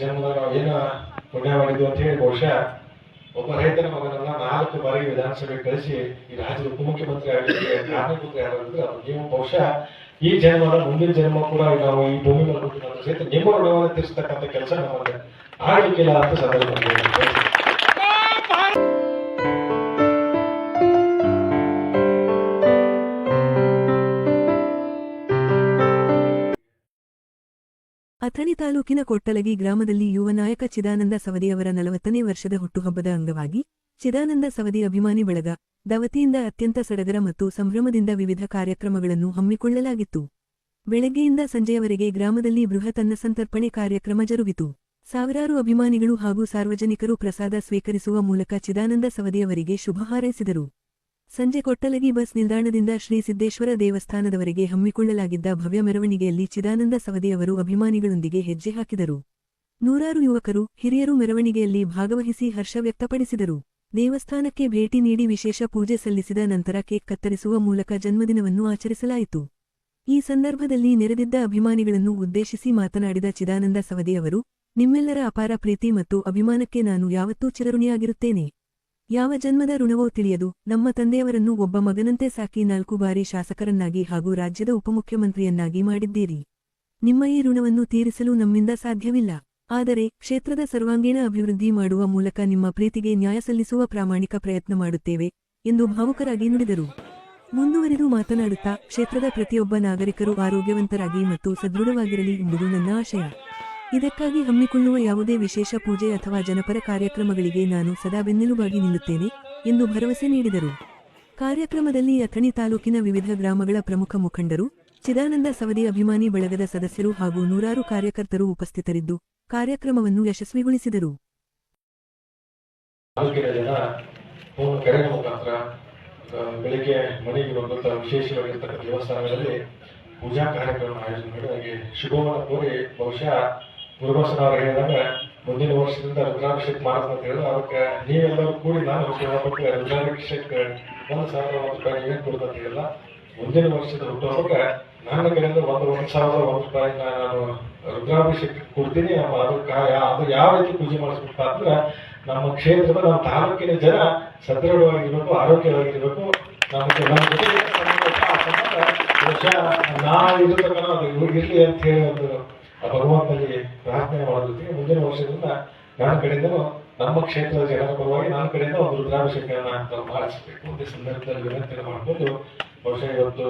ಜನ್ಮದಾಗ ನಾವು ಏನು ಪುಣ್ಯ ಅಂತ ಹೇಳಿ ಬಹುಶಃ ಒಬ್ಬ ರೈತನ ಮಗನನ್ನ ನಾಲ್ಕು ಬಾರಿ ವಿಧಾನಸಭೆ ಕಳಿಸಿ ಈ ರಾಜ್ಯದ ಉಪಮುಖ್ಯಮಂತ್ರಿ ಆಗಲಿಕ್ಕೆ ಕಾರಣೀಭೂತ ಯಾರು ಅಂದ್ರೆ ಅದು ನೀವು ಬಹುಶಃ ಈ ಜನ್ಮದ ಮುಂದಿನ ಜನ್ಮ ಕೂಡ ನಾವು ಈ ಭೂಮಿ ಬಂದ್ಬಿಟ್ಟು ಸಹಿತ ನಿಮ್ಮ ಋಣವನ್ನು ತೀರಿಸ್ತಕ್ಕಂಥ ಕೆಲಸ ನಮ್ಮಲ್ಲಿ ಆಗಲಿಕ್ಕಿಲ್ಲ ಅಂತ ಸಂದರ್ಭದಲ್ಲಿ ಅಥಣಿ ತಾಲೂಕಿನ ಕೊಟ್ಟಲಗಿ ಗ್ರಾಮದಲ್ಲಿ ಯುವ ನಾಯಕ ಚಿದಾನಂದ ಸವದಿಯವರ ನಲವತ್ತನೇ ವರ್ಷದ ಹುಟ್ಟುಹಬ್ಬದ ಅಂಗವಾಗಿ ಚಿದಾನಂದ ಸವದಿ ಅಭಿಮಾನಿ ಬಳಗ, ದವತಿಯಿಂದ ಅತ್ಯಂತ ಸಡಗರ ಮತ್ತು ಸಂಭ್ರಮದಿಂದ ವಿವಿಧ ಕಾರ್ಯಕ್ರಮಗಳನ್ನು ಹಮ್ಮಿಕೊಳ್ಳಲಾಗಿತ್ತು. ಬೆಳಗ್ಗೆಯಿಂದ ಸಂಜೆಯವರೆಗೆ ಗ್ರಾಮದಲ್ಲಿ ಬೃಹತ್ ಅನ್ನಸಂತರ್ಪಣೆ ಕಾರ್ಯಕ್ರಮ ಜರುಗಿತು. ಸಾವಿರಾರು ಅಭಿಮಾನಿಗಳು ಹಾಗೂ ಸಾರ್ವಜನಿಕರು ಪ್ರಸಾದ ಸ್ವೀಕರಿಸುವ ಮೂಲಕ ಚಿದಾನಂದ ಸವದಿಯವರಿಗೆ ಶುಭ ಹಾರೈಸಿದರು. ಸಂಜೆ ಕೊಟ್ಟಲಗಿ ಬಸ್ ನಿಲ್ದಾಣದಿಂದ ಶ್ರೀ ಸಿದ್ದೇಶ್ವರ ದೇವಸ್ಥಾನದವರೆಗೆ ಹಮ್ಮಿಕೊಳ್ಳಲಾಗಿದ್ದ ಭವ್ಯ ಮೆರವಣಿಗೆಯಲ್ಲಿ ಚಿದಾನಂದ ಸವದಿಯವರು ಅಭಿಮಾನಿಗಳೊಂದಿಗೆ ಹೆಜ್ಜೆ ಹಾಕಿದರು. ನೂರಾರು ಯುವಕರು, ಹಿರಿಯರು ಮೆರವಣಿಗೆಯಲ್ಲಿ ಭಾಗವಹಿಸಿ ಹರ್ಷ ವ್ಯಕ್ತಪಡಿಸಿದರು. ದೇವಸ್ಥಾನಕ್ಕೆ ಭೇಟಿ ನೀಡಿ ವಿಶೇಷ ಪೂಜೆ ಸಲ್ಲಿಸಿದ ನಂತರ ಕೇಕ್ ಕತ್ತರಿಸುವ ಮೂಲಕ ಜನ್ಮದಿನವನ್ನು ಆಚರಿಸಲಾಯಿತು. ಈ ಸಂದರ್ಭದಲ್ಲಿ ನೆರೆದಿದ್ದ ಅಭಿಮಾನಿಗಳನ್ನು ಉದ್ದೇಶಿಸಿ ಮಾತನಾಡಿದ ಚಿದಾನಂದ ಸವದಿಯವರು ನಿಮ್ಮೆಲ್ಲರ ಅಪಾರ ಪ್ರೀತಿ ಮತ್ತು ಅಭಿಮಾನಕ್ಕೆ ನಾನು ಯಾವತ್ತೂ ಚಿರಋಣಿಯಾಗಿರುತ್ತೇನೆ. ಯಾವ ಜನ್ಮದ ಋಣವೋ ತಿಳಿಯದು. ನಮ್ಮ ತಂದೆಯವರನ್ನು ಒಬ್ಬ ಮಗನಂತೆ ಸಾಕಿ ನಾಲ್ಕು ಬಾರಿ ಶಾಸಕರನ್ನಾಗಿ ಹಾಗೂ ರಾಜ್ಯದ ಉಪಮುಖ್ಯಮಂತ್ರಿಯನ್ನಾಗಿ ಮಾಡಿದ್ದೀರಿ. ನಿಮ್ಮ ಈ ಋಣವನ್ನು ತೀರಿಸಲು ನಮ್ಮಿಂದ ಸಾಧ್ಯವಿಲ್ಲ. ಆದರೆ ಕ್ಷೇತ್ರದ ಸರ್ವಾಂಗೀಣ ಅಭಿವೃದ್ಧಿ ಮಾಡುವ ಮೂಲಕ ನಿಮ್ಮ ಪ್ರೀತಿಗೆ ನ್ಯಾಯ ಸಲ್ಲಿಸುವ ಪ್ರಾಮಾಣಿಕ ಪ್ರಯತ್ನ ಮಾಡುತ್ತೇವೆ, ಎಂದು ಭಾವುಕರಾಗಿ ನುಡಿದರು. ಮುಂದುವರಿದು ಮಾತನಾಡುತ್ತಾ ಕ್ಷೇತ್ರದ ಪ್ರತಿಯೊಬ್ಬ ನಾಗರಿಕರು ಆರೋಗ್ಯವಂತರಾಗಿ ಮತ್ತು ಸದೃಢವಾಗಿರಲಿ ಎಂಬುದು ನನ್ನ ಆಶಯ. ಇದಕ್ಕಾಗಿ ಹಮ್ಮಿಕೊಳ್ಳುವ ಯಾವುದೇ ವಿಶೇಷ ಪೂಜೆ ಅಥವಾ ಜನಪರ ಕಾರ್ಯಕ್ರಮಗಳಿಗೆ ನಾನು ಸದಾ ಬೆನ್ನೆಲುಬಾಗಿ ನಿಲ್ಲುತ್ತೇನೆ ಎಂದು ಭರವಸೆ ನೀಡಿದರು. ಕಾರ್ಯಕ್ರಮದಲ್ಲಿ ಅಥಣಿ ತಾಲೂಕಿನ ವಿವಿಧ ಗ್ರಾಮಗಳ ಪ್ರಮುಖ ಮುಖಂಡರು, ಚಿದಾನಂದ ಸವದಿ ಅಭಿಮಾನಿ ಬಳಗದ ಸದಸ್ಯರು ಹಾಗೂ ನೂರಾರು ಕಾರ್ಯಕರ್ತರು ಉಪಸ್ಥಿತರಿದ್ದು, ಕಾರ್ಯಕ್ರಮವನ್ನು ಯಶಸ್ವಿಗೊಳಿಸಿದರು. ಮನೆಗೆ ವಿಶೇಷವಾಗಿರ್ತಕ್ಕಂಥ ದೇವಸ್ಥಾನಗಳಲ್ಲಿ ಪೂಜಾ ಕಾರ್ಯಕ್ರಮ ಆಯೋಜನೆ ಮಾಡಿ ಹಾಗೆ ಶುಭವನ್ನು ಕೋರಿ ಬಹುಶಃ ಗುರುಬಸನವರು ಹೇಳಿದಾಗ ಮುಂದಿನ ವರ್ಷದಿಂದ ರುದ್ರಾಭಿಷೇಕ್ ಮಾಡೋದು ಅಂತ ಹೇಳಿ ಅದಕ್ಕೆ ನೀವೆಲ್ಲರೂ ಕೂಡಿ ನಾನು ಹೇಳಬೇಕು ರುದ್ರಾಭಿಷೇಕ್ ಒಂದು ಸಾವಿರ ಒಂದು ರೂಪಾಯಿ ಹೇಳಿಲ್ಲ. ಮುಂದಿನ ವರ್ಷದ ಹುಟ್ಟುಹಬ್ಬಕ್ಕೆ ನನ್ನ ಕಡೆಯಿಂದ ಒಂದು ಒಂದು ಸಾವಿರದ ಒಂದು ರೂಪಾಯಿ ನಾನು ರುದ್ರಾಭಿಷೇಕ ಕೊಡ್ತೀನಿ. ಅದಕ್ಕೆ ಅದು ಯಾವ ರೀತಿ ಪೂಜೆ ಮಾಡಿಸ್ಬೇಕು ಅಂದ್ರೆ ನಮ್ಮ ಕ್ಷೇತ್ರದ ನಮ್ಮ ತಾಲೂಕಿನ ಜನ ಸದೃಢವಾಗಿರ್ಬೇಕು, ಆರೋಗ್ಯವಾಗಿರ್ಬೇಕು. ನಮಗೆ ನಾವು ಇರ್ತಕ್ಕಂಥ ಇರ್ಲಿ ಅಂತ ಹೇಳಿ ಒಂದು ಆ ಭಗವಂತನಲ್ಲಿ ಪ್ರಾರ್ಥನೆ ಮಾಡೋದಕ್ಕೆ ಮುಂದಿನ ವರ್ಷದಿಂದ ನನ್ನ ಕಡೆಯಿಂದ ನಮ್ಮ ಕ್ಷೇತ್ರದ ಜನರ ಪರವಾಗಿ ನನ್ನ ಕಡೆಯಿಂದ ಒಂದು ರುದ್ರಾಭಿಷೇಕವನ್ನು ಮಾಡಿಸಬೇಕು ಈ ಸಂದರ್ಭದಲ್ಲಿ ವಿನಂತಿಯನ್ನು ಮಾಡಿಕೊಂಡು ಬಹುಶಃ ಇವತ್ತು